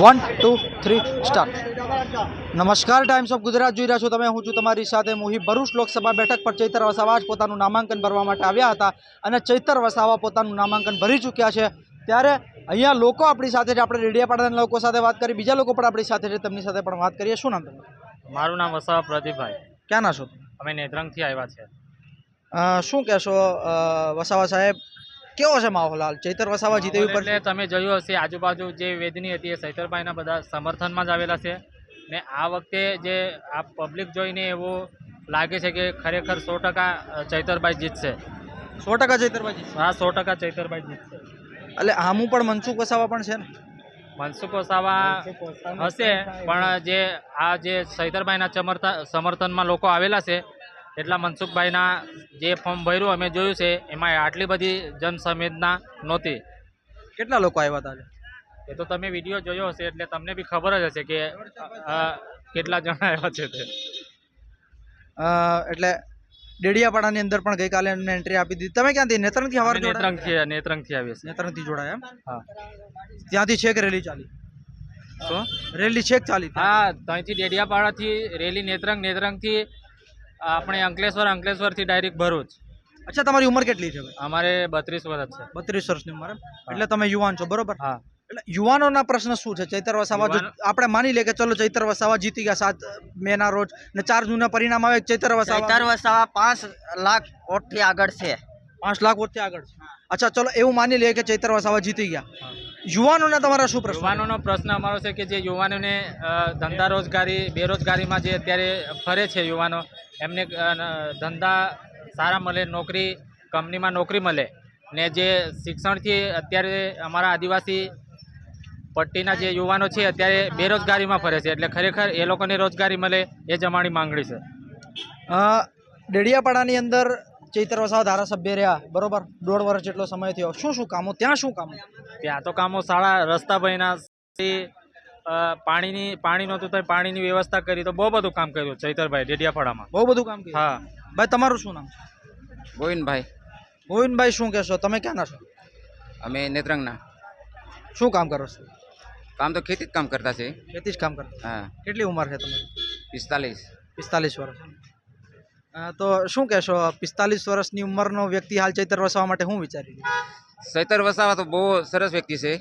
One two three start નમસ્કાર Times of Gujarat જોઈ રહ્યા છો તમે. હું છું તમારી સાથે મુહિબ ભરૂચ. લોકસભા બેઠક પર ચૈતર વસાવા જ પોતાનું નામાંકન ભરવા માટે આવ્યા હતા અને ચૈતર વસાવા પોતાનું નામાંકન ભરી ચૂક્યા છે. ત્યારે અહીંયા લોકો આપણી સાથે છે. આપણે રેડિયાપાડાના લોકો સાથે વાત કરી. બીજા લોકો પણ આપણી સાથે છે. તેમની સાથે પણ વાત કરીએ. શું નામ તમે મારું નામ વસાવા પ્રદીપભાઈ. ક્યાં ના છો? અમે નેત્રંગથી આવ્યા છે. શું કહેશો વસાવા સાહેબ? કેવો છે માહોલ હાલ? ચૈતર વસાવા જીતે એટલે તમે જોયું હશે આજુબાજુ જે વેદની હતી એ ચૈતરભાઈના બધા સમર્થનમાં જ આવેલા છે. ને આ વખતે જે આ પબ્લિક જોઈને એવું લાગે છે કે ખરેખર સો ટકા ચૈતરભાઈ જીતશે. સો ટકા ચૈતરભાઈ જીતશે. હા સો ટકા ચૈતરભાઈ જીતશે. એટલે આમું પણ મનસુખ વસાવા પણ છે ને? મનસુખ વસાવા હશે પણ જે આ જે સૈતરભાઈના સમર્થન સમર્થનમાં લોકો આવેલા છે એટલા મનસુખભાઈના જે ફોર્મ ભર્યું અમે જોયું છે એમાં આટલી બધી જનસંવેદના નહોતી. કેટલા લોકો આવ્યા હતા? એ તો તમે વીડિયો જોયો હશે એટલે તમને બી ખબર જ હશે કે કેટલા જણા આવ્યા છે તે. અ, એટલે ડેડિયાપાડાની અંદર પણ ગઈકાલે એમને એન્ટ્રી આપી દીધી. તમે ક્યાંથી? નેત્રંગથી હવાર? નેત્રંગથી નેત્રંગથી આવીએ છીએ. નેત્રંગથી જોડાયા એમ? હા. ત્યાંથી છેક રેલી ચાલી. શું? રેલી છેક ચાલી. હા ત્યાંથી ડેડિયાપાડાથી રેલી નેત્રંગ નેત્રંગથી આપણે અંકલેશ્વર અંકલેશ્વરથી ડાયરેક્ટ ભરૂચ. અચ્છા તમારી ઉંમર કેટલી છે ભાઈ? અમારે બત્રીસ વર્ષ છે. બત્રીસ વર્ષની ઉંમર એટલે તમે યુવાન છો બરોબર? હા. એટલે યુવાનોના પ્રશ્ન શું છે? ચૈતર વસાવા આપણે માની લે કે ચલો ચૈતર વસાવા જીતી ગયા સાત મે ના રોજ ને ચાર જૂન પરિણામ આવે ચૈતર વસાવા ચૈતર વસાવા પાંચ લાખ વોટથી આગળ છે. પાંચ લાખ વોટથી આગળ છે. અચ્છા ચલો એવું માની લે કે ચૈતર વસાવા જીતી ગયા. યુવાનોના તમારા શું પ્રશ્ન? યુવાનોનો પ્રશ્ન અમારો છે કે જે યુવાનોને ધંધા રોજગારી બેરોજગારીમાં જે અત્યારે ફરે છે યુવાનો એમને ધંધા સારા મળે નોકરી કંપનીમાં નોકરી મળે ને જે શિક્ષણથી અત્યારે અમારા આદિવાસી પટ્ટીના જે યુવાનો છે અત્યારે બેરોજગારીમાં ફરે છે એટલે ખરેખર એ લોકોને રોજગારી મળે એ જ અમારી માંગણી છે. ડેડિયાપાડાની અંદર ચૈતર વસાવા ધારાસભ્ય રહ્યા. બરોબર? દોઢ વર્ષ જેટલો સમય થયો. શું શું કામો? ત્યાં શું કામો? ત્યાં તો કામો શાળા રસ્તા બન્યા પાણીની પાણી નહોતું તો પાણીની વ્યવસ્થા કરી તો બહુ બધું કામ કર્યું ચૈતરભાઈ ડેડિયાપાડામાં. બહુ બધું કામ કર્યું? હા. ભાઈ તમારું શું નામ છે? ગોવિંદભાઈ. ગોવિંદભાઈ શું કહેશો? તમે ક્યાંના છો? અમે નેત્રંગના. શું કામ કરો છો? કામ તો ખેતી જ કામ કરતા છે. ખેતી જ કામ કરતા હા. કેટલી ઉંમર છે તમારી? પિસ્તાલીસ. પિસ્તાલીસ વર્ષ. તો શું કહેશો પિસ્તાલીસ વર્ષની ઉંમરનો વ્યક્તિ હાલ ચૈતર વસાવા માટે શું વિચારી ચૈતર વસાવા તો બહુ સરસ વ્યક્તિ છે.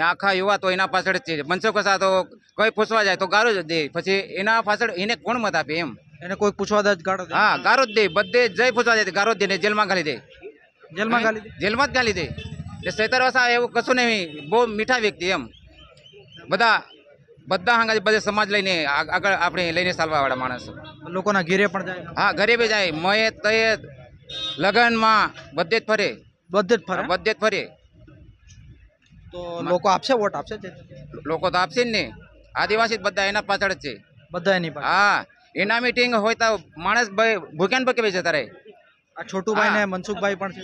આખા યુવા તો એના પાછળ જ છે. મનસુખ વસાવા તો કોઈ પૂછવા જાય તો ગારો જ દે. પછી એના પાછળ એને કોણ મત આપે એમ? એને કોઈ પૂછવા જ ગાળો હા ગારો જ દે. બધે જય પૂછવા જાય ગારો જ દે ને જેલમાં ગાલી દે. જેલમાં ગાલી દે? જેલમાં જ ગાલી દે. એ સૈતર વસાવા એવું કશું નહીં બહુ મીઠા વ્યક્તિ એમ. બધા બધા હાંગા બધે સમાજ લઈને આગળ આપણે લઈને ચાલવા વાળા માણસ. લોકોના ઘેરે પણ જાય? હા ઘરે બી જાય. મયત તયે લગનમાં બધે જ ફરે. બધે જ ફરે? બધે જ ફરે. તો લોકો આપશે વોટ આપશે લોકો તો આપશે જ ને. આદિવાસી બધા એના પાછળ જ છે. બધા એની હા એના મીટિંગ હોય તો માણસ ભૂખ્યાન પકે જતા રહે? આ છોટુભાઈ ને મનસુખભાઈ પણ છે?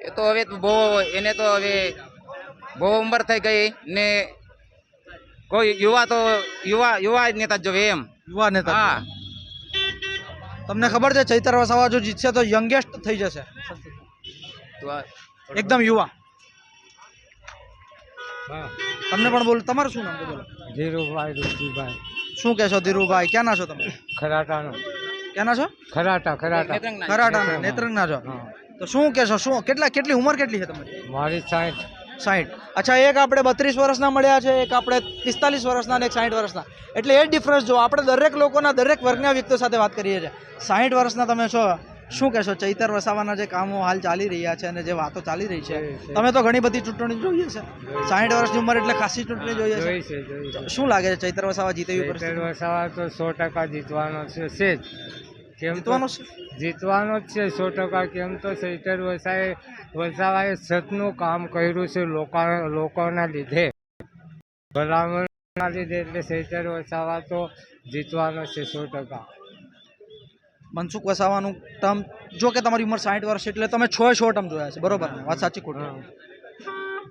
એ તો હવે બહુ એને તો હવે બહુ ઉંમર થઈ ગઈ ને કોઈ યુવા તો યુવા યુવા જ નેતા જ જોવે એમ. યુવા નેતા હા. તમને ખબર છે ચૈતર વસાવા જો જીતશે તો યંગેસ્ટ થઈ જશે. એકદમ યુવા. તમને પણ બોલ તમારું શું નામ બોલો? ધીરુભાઈ ઋષિભાઈ શું કહેશો ધીરુભાઈ ક્યાંના છો તમે? ખરાટાનો. ક્યાંના છો? ખરાટા ખરાટા. ખરાટાના નેત્રંગના. છો. તો શું કહેશો શું કેટલા કેટલી ઉંમર કેટલી છે તમારી? મારી સાઈઠ. સાઠ અચ્છા એક આપણે બત્રીસ વર્ષના મળ્યા છે એક આપણે પિસ્તાલીસ વર્ષના અને એક સાઠ વર્ષના. એટલે એ જ ડિફરન્સ જો આપણે દરેક લોકોના દરેક વર્ગના વ્યક્તિઓ સાથે વાત કરીએ છીએ. સાઠ વર્ષના તમે છો શું કહેશો? ચૈતર વસાવાના જે કામો હાલ ચાલી રહ્યા છે અને જે વાતો ચાલી રહી છે તમે તો ઘણી બધી ચૂંટણી જોઈએ છે. સાઠ વર્ષની ઉંમર એટલે ખાસી ચૂંટણી જોઈએ છે. શું લાગે છે ચૈતર વસાવા જીતે ચૈતર વસાવા તો સો ટકા જીતવાનો છે છે જ. કેમ જીતવાનો છે? જીતવાનો જ છે સો ટકા કેમ તો ચૈતર વસાએ વસાવાએ સતનું કામ કર્યું છે લોકો લોકોના લીધે. ભલામણના લીધે એટલે ચૈતર વસાવા તો જીતવાનો છે સો ટકા. મનસુખ વસાવાનું ટર્મ જો કે તમારી ઉંમર સાઠ વર્ષ એટલે તમે છ છ ટર્મ જોયા છે બરોબર? વાત સાચી ખોટી.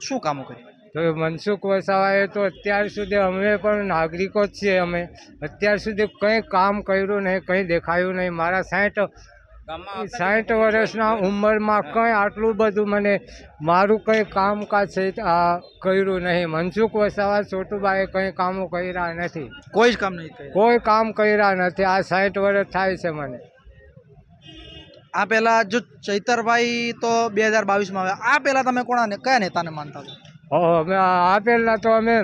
શું કામો કરી તો મનસુખ વસાવાએ તો અત્યાર સુધી અમે પણ નાગરિકો જ છીએ અમે. અત્યાર સુધી કંઈ કામ કર્યું નહીં કંઈ દેખાયું નહીં. મારા સાઠ સાઠ વર્ષના ઉંમરમાં કંઈ આટલું બધું મને મારું કંઈ કામકાજ છે આ કર્યું નહીં. મનસુખ વસાવા છોટુબાએ કંઈ કામો કર્યા નથી. કોઈ જ કામ નહીં કોઈ કામ કર્યા નથી. આ સાઠ વર્ષ થાય છે મને. આ પહેલાં જો ચૈતરભાઈ તો બે હજાર બાવીસમાં આવ્યા. આ પહેલાં તમે કોણાને કયા નેતાને માનતા હતા? અમે આપેલા તો અમે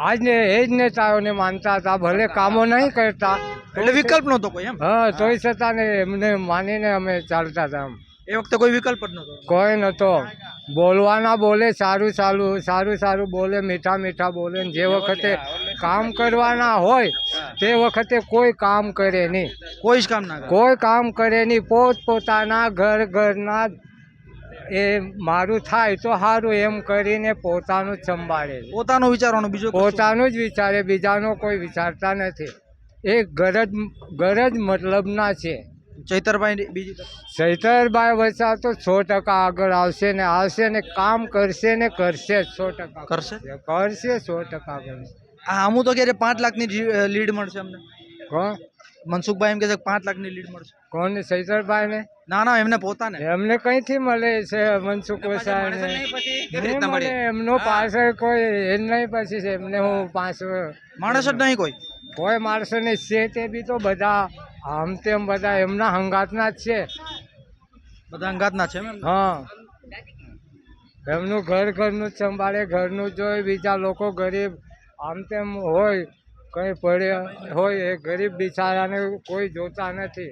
આજને એ જ નેતાઓને માનતા હતા ભલે કામો નહીં કરતા. એટલે વિકલ્પ નહોતો કોઈ એમ? હા તોય છતાં ને એમને માનીને અમે ચાલતા હતા એમ. એ વખતે કોઈ વિકલ્પ જ નહોતો? કોઈ નતો બોલવાના બોલે સારું સારું સારું સારું બોલે મીઠા મીઠા બોલે જે વખતે કામ કરવાના હોય તે વખતે કોઈ કામ કરે નહીં. કોઈ જ કામ ના કોઈ કામ કરે નહીં. પોત પોતાના ઘર ઘરના એ મારું થાય તો સારું એમ કરીને પોતાનું જ સંભાળે છે. પોતાનું વિચારવાનું બીજું પોતાનું જ વિચારે બીજાનો કોઈ વિચારતા નથી. એ ગરજ ગરજ મતલબના છે. ચૈતરભાઈ બીજી ચૈતરભાઈ વસા તો સો ટકા આગળ આવશે ને આવશે ને કામ કરશે ને કરશે સો ટકા. કરશે? કરશે સો ટકા કરશે હા હું તો ક્યારે પાંચ લાખની લીડ મળશે અમને. કોણ મનસુખભાઈ એમ કે છે પાંચ લાખની લીડ મળશે. કોણ ચૈતરભાઈ ને ના ના એમને પોતાને. એમને કઈથી મળે છે મનસુખ વસાય ને રીતના મળે? મળે? એમનો પાછળ કોઈ એ નહીં પછી છે એમને હું પાંચ માણસ જ નહીં કોઈ. કોઈ માણસો ને છે તે બી તો બધા આમ તેમ બધા એમના હંગાતના જ છે. બધા અંગાતના છે? હા. એમનું ઘર ઘરનું જ સંભાળે ઘરનું જ જોઈ બીજા લોકો ગરીબ આમ તેમ હોય. કઈ પડે હોય એ ગરીબ બિચારાને કોઈ જોતા નથી.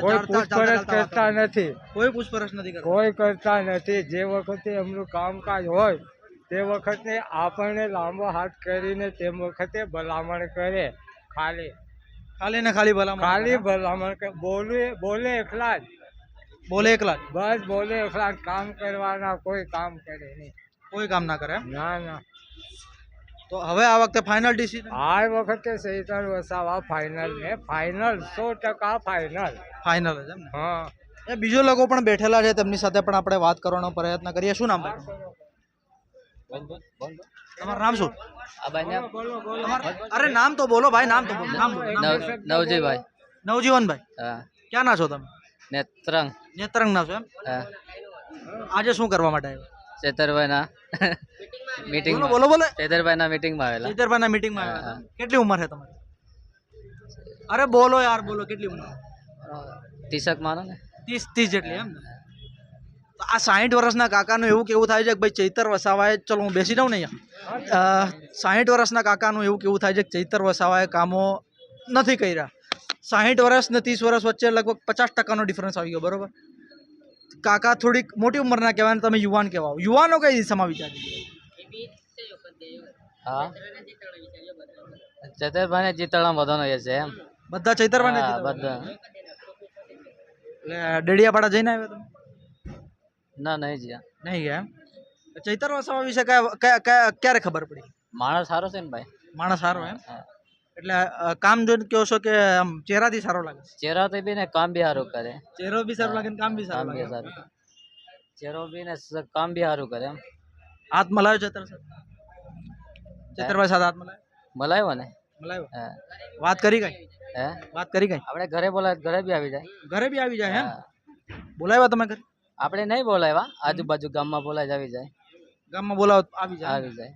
કોઈ પૂછપરછ કરતા નથી. કોઈ પૂછપરછ નથી કોઈ કરતા નથી. જે વખતે એમનું કામકાજ હોય તે વખતે આપણને લાંબો હાથ કરીને તે વખતે ભલામણ કરે. ખાલી. ખાલી ને ખાલી ભલામણ ખાલી ભલામણ કરે. બોલે બોલે એકલા જ. બોલે એકલા જ. બસ બોલે એકલા જ. કામ કરવાના કોઈ કામ કરે નહીં. કોઈ કામ ના કરે ના ના. તો હવે આ વખતે ફાઇનલ ડિસિઝન આ વખતે સૈતર વસાવા ફાઇનલ ને ફાઇનલ સો ટકા ફાઇનલ ફાઇનલ જ એમ હા. એ બીજો લોકો પણ બેઠેલા છે તેમની સાથે પણ આપણે વાત કરવાનો પ્રયત્ન કરીએ. શું નામ ભાઈ? તમારું નામ શું? અરે નામ તો બોલો ભાઈ નામ તો બોલો નામ નવજી નામ નવજીવન નવજીભાઈ. નવજીવનભાઈ. હા. ક્યાં ના છો તમે? નેત્રંગ. નેત્રંગ ના છો એમ? હા. આજે શું કરવા માટે આવ્યા? ચેતરભાઈના મીટિંગ બોલો બોલો ચેતરભાઈના મીટિંગમાં આવેલા. ચેતરભાઈના મીટિંગમાં કેટલી ઉંમર છે તમારી? અરે બોલો યાર બોલો કેટલી ઉંમર? ત્રીસક માનો ને. ત્રીસ ત્રીસ જેટલી એમ આ સાહીઠ વર્ષના કાકાનું એવું કેવું થાય છે કે ભાઈ ચૈતર વસાવાએ ચલો હું બેસી જાઉં ને અહીંયા. સાહીઠ વર્ષના કાકાનું એવું કેવું થાય છે કે ચૈતર વસાવાએ કામો નથી કર્યા. સાહીઠ વર્ષ ને ત્રીસ વર્ષ વચ્ચે લગભગ પચાસ ટકાનો ડિફરન્સ આવી ગયો બરોબર? કાકા થોડીક મોટી ઉંમરના કહેવાય ને તમે યુવાન કહેવાઓ. યુવાનો કઈ દિશામાં વિચારી હા? ચેતરભાઈને જીતણા બધાનો એ છે એમ. બધા ચૈતરભાઈ ને બધા. એટલે ડેડિયાપાડા જઈને આવ્યા તમે? ના નહીં જ્યાં. નહીં ગયા એમ? ચૈતર વસાવા વિશે કયા કયા કયા ક્યારે ખબર પડી? માણસ સારો છે ને ભાઈ? માણસ સારો એમ? હા. એટલે કામ જોઈને કહો છો કે આમ ચહેરાથી સારો લાગે ચહેરા તો બી ને કામ બી સારું કરે. ચહેરો બી સારો લાગે ને કામ બી સારું લાગે? સારું ચહેરો બી ને કામ બી સારું કરે એમ. હાથ મલાયો ચૈતર ચૈતરભાઈ સાથે હાથ મલાયો મલાયો ને મલાયો? હા. વાત કરી કઈ? હે? વાત કરી કઈ? આપણે ઘરે બોલાય ઘરે બી આવી જાય. ઘરે બી આવી જાય એમ? બોલાવ્યા તમે ઘરે? આપણે નહીં બોલાવ્યા. આજુબાજુ ગામમાં બોલાય આવી જાય. ગામમાં બોલાવો આવી જાય આવી જાય.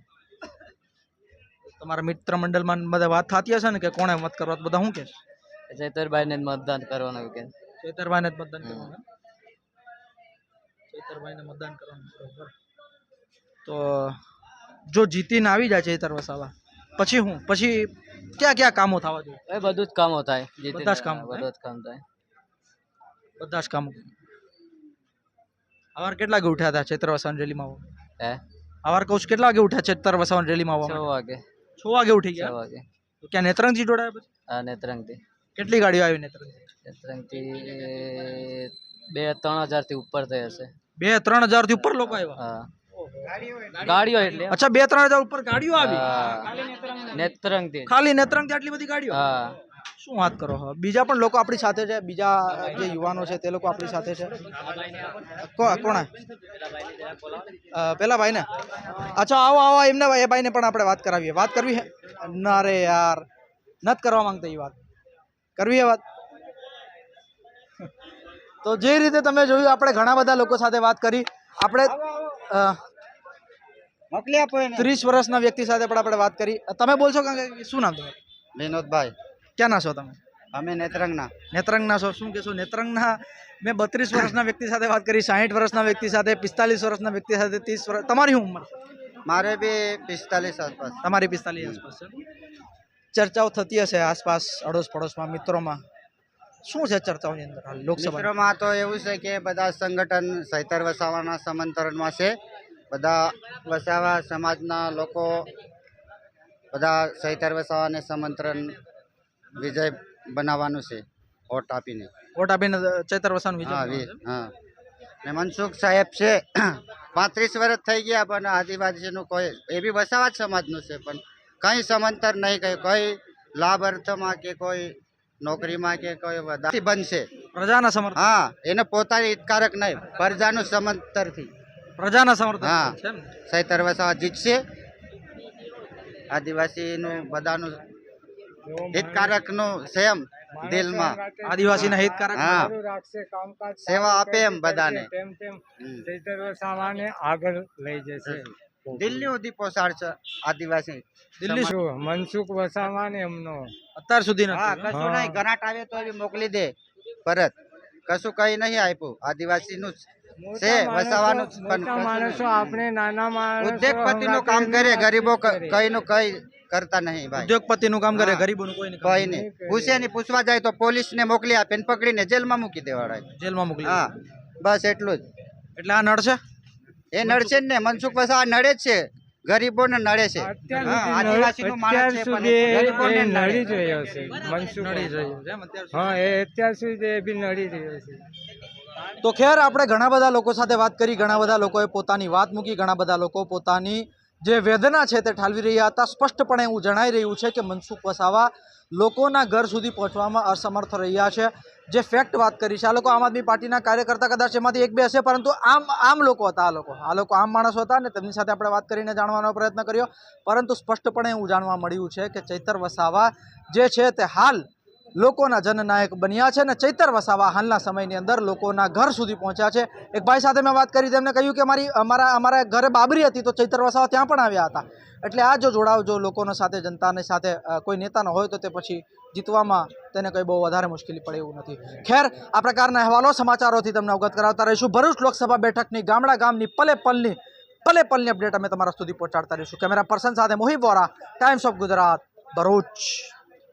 તમારા મિત્ર મંડળમાં બધા વાત થતી હશે ને કે કોણે મત કરવા બધા શું કે ચેતરભાઈને જ મતદાન કરવાનું કે ચેતરભાઈને જ મતદાન કરવાનું? મતદાન કરવાનું બરોબર. તો જો જીતીને આવી જાય ચેતર વસાવા પછી હું પછી ક્યાં ક્યાં કામો થવા જોઈએ? એ બધું જ કામો થાય બધા જ કામો બધા જ કામ થાય. બધા જ કામો. અવાર કેટલા વાગે ઉઠ્યા હતા ચેતર વસાવાની રેલીમાં હે? અવાર કહું છું કેટલા વાગે ઉઠ્યા ચેતર વસાવાની રેલીમાં છ આવવા વાગે. છ વાગે ઉઠી છ વાગે. તો ક્યાં નેત્રંગજી જોડાયા પછી? હા નેત્રંગથી. કેટલી ગાડીઓ આવી નેત્રંગથી? નેત્રંગથી બે ત્રણ હજારથી ઉપર થઈ હશે. બે ત્રણ હજારથી ઉપર લોકો આવ્યા? હા. ગાડીઓ એટલે. અચ્છા બે ત્રણ હજાર ઉપર ગાડીઓ આવી? નેત્રંગ નેત્રંગથી ખાલી નેત્રંગથી આટલી બધી ગાડીઓ? હા. શું વાત કરો છો બીજા પણ લોકો આપણી સાથે છે બીજા જે યુવાનો છે તે લોકો આપણી સાથે છે. કોણ પેલા ભાઈ ને અચ્છા આવો આવો એમને એ ભાઈને પણ આપણે વાત કરાવીએ. વાત કરવી હે? ના રે યાર નથી કરવા માંગતા એ વાત. કરવી એ વાત? તો જે રીતે તમે જોયું આપણે ઘણા બધા લોકો સાથે વાત કરી. આપણે અ, મોકલી આપો ત્રીસ વર્ષના વ્યક્તિ સાથે પણ આપણે વાત કરી. તમે બોલશો કે શું નામ તમારું? વિનોદભાઈ. ક્યાં ના છો તમે? અમે નેત્રંગના. નેત્રંગના છો. શું કહેશો? નેત્રંગના? મેં બત્રીસ વર્ષના વ્યક્તિ સાથે વાત કરી સાહીઠ વર્ષના વ્યક્તિ સાથે પિસ્તાલીસ વર્ષના વ્યક્તિ સાથે ત્રીસ વર્ષ તમારી શું ઉંમર? મારે બી પિસ્તાલીસ આસપાસ. તમારી પિસ્તાલીસ આસપાસ છે ચર્ચાઓ થતી હશે આસપાસ અડોશ પડોશમાં મિત્રોમાં. શું છે ચર્ચાઓની અંદર હાલ લોકસભા મિત્રોમાં તો એવું છે કે બધા સંગઠન સૈતર વસાવાના સમંતરણમાં છે. બધા વસાવા સમાજના લોકો બધા સૈતર વસાવાને સમંત્રણ વિજય બનાવવાનું છે વોટ આપીને. વોટ આપીને ચૈતર વસાવાનું વિજય હા ને મનસુખ સાહેબ છે પાંત્રીસ વર્ષ થઈ ગયા પણ આદિવાસીનું કોઈ એ બી વસાવા સમાજનું છે પણ કંઈ સમાંતર નહીં કંઈ કોઈ લાભ અર્થમાં કે કોઈ નોકરીમાં કે કોઈ વધારે બનશે. છે. પ્રજાના સમર્થન. હા એને પોતાની હિતકારક નહીં પ્રજાનું સમંતરથી. પ્રજાના સમર્થન હા. સૈતર વસાવા જીતશે. આદિવાસીનું બધાનું હિતકારકનું સેમ દિલમાં. આદિવાસીના હિતકારક હા. રાખશે કામકાજ સેવા આપે એમ બધાને. તેમ તેમ. ચૈતર આગળ લઈ જશે. દિલ્હી સુધી પહોંચાડશે આદિવાસી દિલ્હી શું, મનસુખ વસાવાને એમનો. અત્યાર સુધી હા કશું નહીં. ગરાટ આવે તો મોકલી દે. પરત કશું કઈ નહીં આપ્યું. આદિવાસીનું જ છે વસાવાનું પણ મોટા માણસો આપણે નાના માણસો ઉદ્યોગપતિનું કામ કરે ગરીબો કઈનું કઈ કરતા નહીં ભાઈ. ઉદ્યોગપતિનું કામ કરે. ગરીબોનું કોઈ નહીં કોઈ નહીં. પૂછે નહીં પૂછવા જાય તો પોલીસને મોકલી આપે ને પકડીને જેલમાં મૂકી દેવાડાય જેલમાં મોકલી હા બસ એટલું જ. એટલે આ નડશે એ નડશે જ ને મનસુખ વસાવા નડે જ છે. ગરીબોને નડે છે. છે નડે. રહ્યો છે મનસુખ છે? હા એ અત્યાર સુધી એ બી નડી રહ્યો છે. તો ખેર, આપણે ઘણા બધા લોકો સાથે વાત કરી, ઘણા બધા લોકોએ પોતાની વાત મૂકી, ઘણા બધા લોકો પોતાની જે વેદના છે તે ઠાલવી રહ્યા હતા. સ્પષ્ટપણે એવું જણાઈ રહ્યું છે કે મનસુખ વસાવા લોકોના ઘર સુધી પહોંચવામાં અસમર્થ રહ્યા છે. જે ફેક્ટ વાત કરી છે, આ લોકો આમ આદમી પાર્ટીના કાર્યકર્તા કદાચ એમાંથી એક બે હશે, પરંતુ આમ આમ લોકો હતા આ લોકો. આ લોકો આમ માણસો હતા ને તેમની સાથે આપણે વાત કરીને જાણવાનો પ્રયત્ન કર્યો. પરંતુ સ્પષ્ટપણે એવું જાણવા મળ્યું છે કે ચૈતર વસાવા જે છે તે હાલ લોકોના જનનાયક બન્યા છે અને ચૈતર વસાવા હાલના સમયની અંદર લોકોના ઘર સુધી પહોંચ્યા છે. એક ભાઈ સાથે મેં વાત કરી તેમને કહ્યું કે મારી અમારા અમારા ઘરે બાબરી હતી તો ચૈતર વસાવા ત્યાં પણ આવ્યા હતા. એટલે આ જો જોડાવ, જો લોકોના સાથે, જનતાની સાથે કોઈ નેતાનો હોય તો તે પછી જીતવામાં તેને કંઈ બહુ વધારે મુશ્કેલી પડે એવું નથી. ખેર, આ પ્રકારના અહેવાલો સમાચારોથી તમને અવગત કરાવતા રહીશું. ભરૂચ લોકસભા બેઠકની ગામડા ગામની પલે પલની પલે પલની અપડેટ અમે તમારા સુધી પહોંચાડતા રહીશું. કેમેરા પર્સન સાથે મોહિબ વોરા ટાઈમ્સ ઓફ ગુજરાત ભરૂચ.